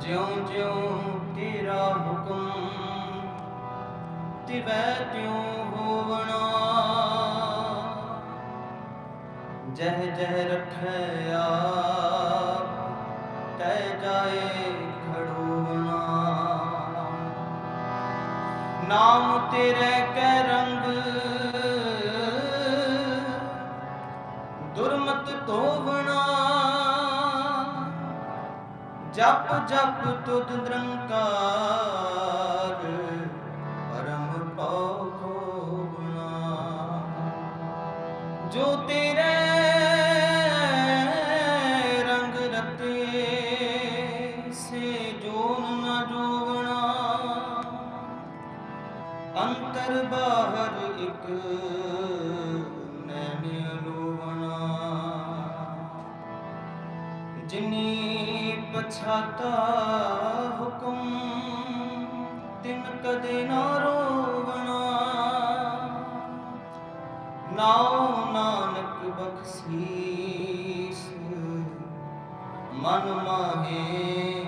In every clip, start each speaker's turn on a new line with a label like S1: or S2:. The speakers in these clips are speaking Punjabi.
S1: ਜਿਉ ਜਿਉ ਤੇਰਾ ਹੁਕਮ ਤਿਵੈ ਤਿਉ ਹੋਵਣਾ। ਜਹ ਜਹ ਰਖਿਆ ਤੈ ਜਾਏ ਖੜੂਣਾ। ਨਾਮ ਤੇਰੇ ਕੈ ਰੰਗ ਦੁਰਮਤ ਧੋਵਣਾ ਜਪ ਜਪ ਤੁਧ ਨਿਰੰਕਾਰ ਪਰਮ ਪਉ ਖੋਵਣਾ ਜੋ ਤੇ ਪਛਾਤਾ ਹੁਕਮ ਤਿਨ ਕਦੇ ਨਾ ਰੋਵਣਾ। ਨਾਉ ਨਾਨਕ ਬਖਸ਼ੀਸ ਮਨ ਮਾਹੇ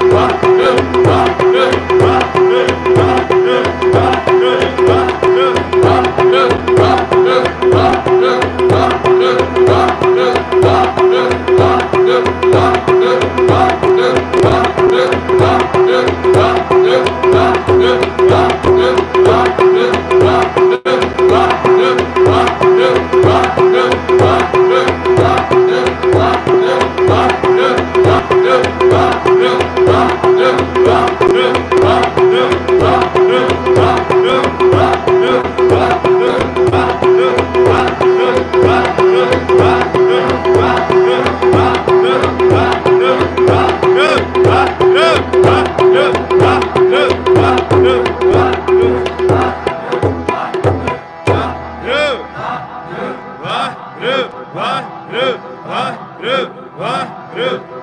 S1: Vai, vai, vai, vai.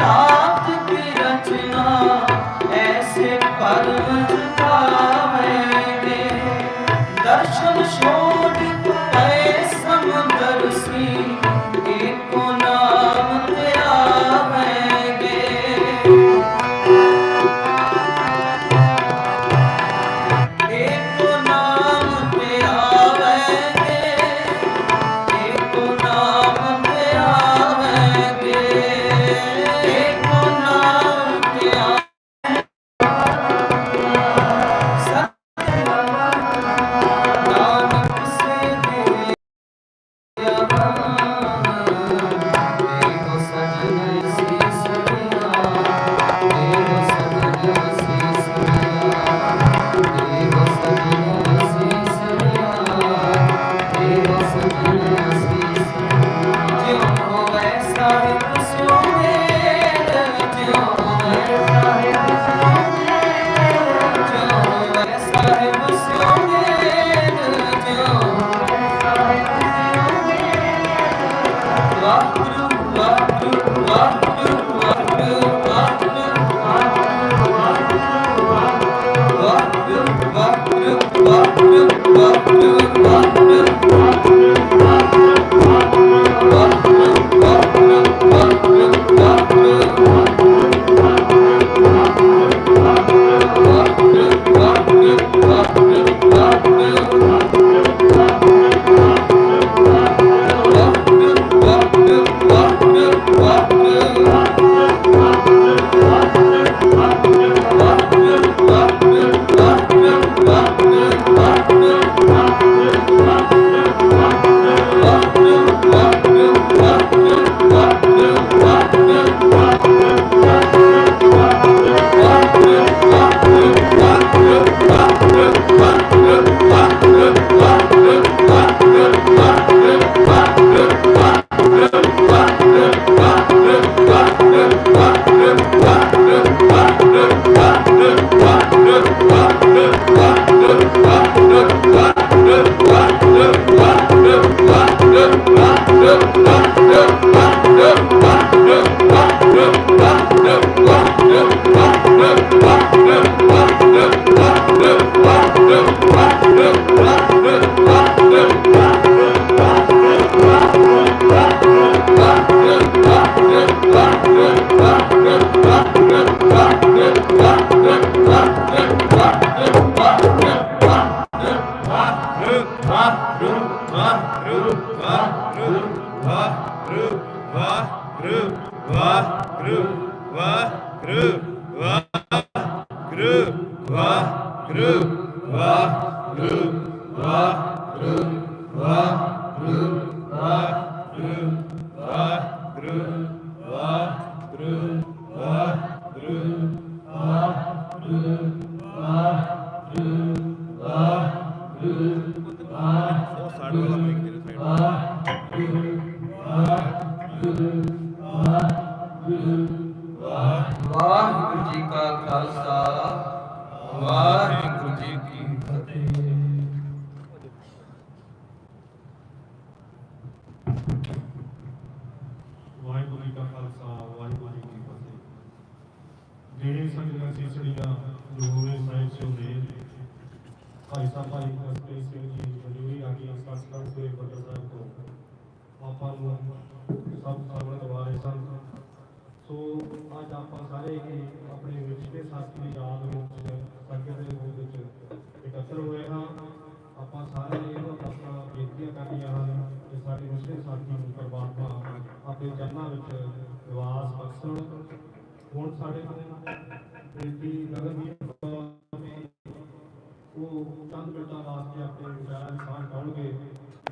S1: தாய் Hare được được được được được.
S2: ਉਹ ਸਾਡੇ ਵਾਲਾ ਮਾਈਕ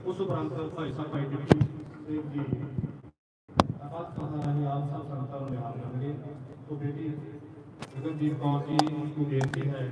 S3: ਉਸ ਉਪਰੰਤ ਭਾਈ ਸਾਹਿਬ ਭਾਈ ਡਿਪਟੀ ਸਿੰਘ ਜੀ। ਆਪ ਕਹਾਂ ਰਹੇ ਆਪ ਸਭ ਸੰਤਾਂ ਨੂੰ ਬਿਆਨ ਕਰਨਗੇ। ਤੋਂ ਬੇਟੀ ਗਗਨਦੀਪ ਕੌਰ ਜੀ, ਉਸ ਨੂੰ ਬੇਨਤੀ ਹੈ।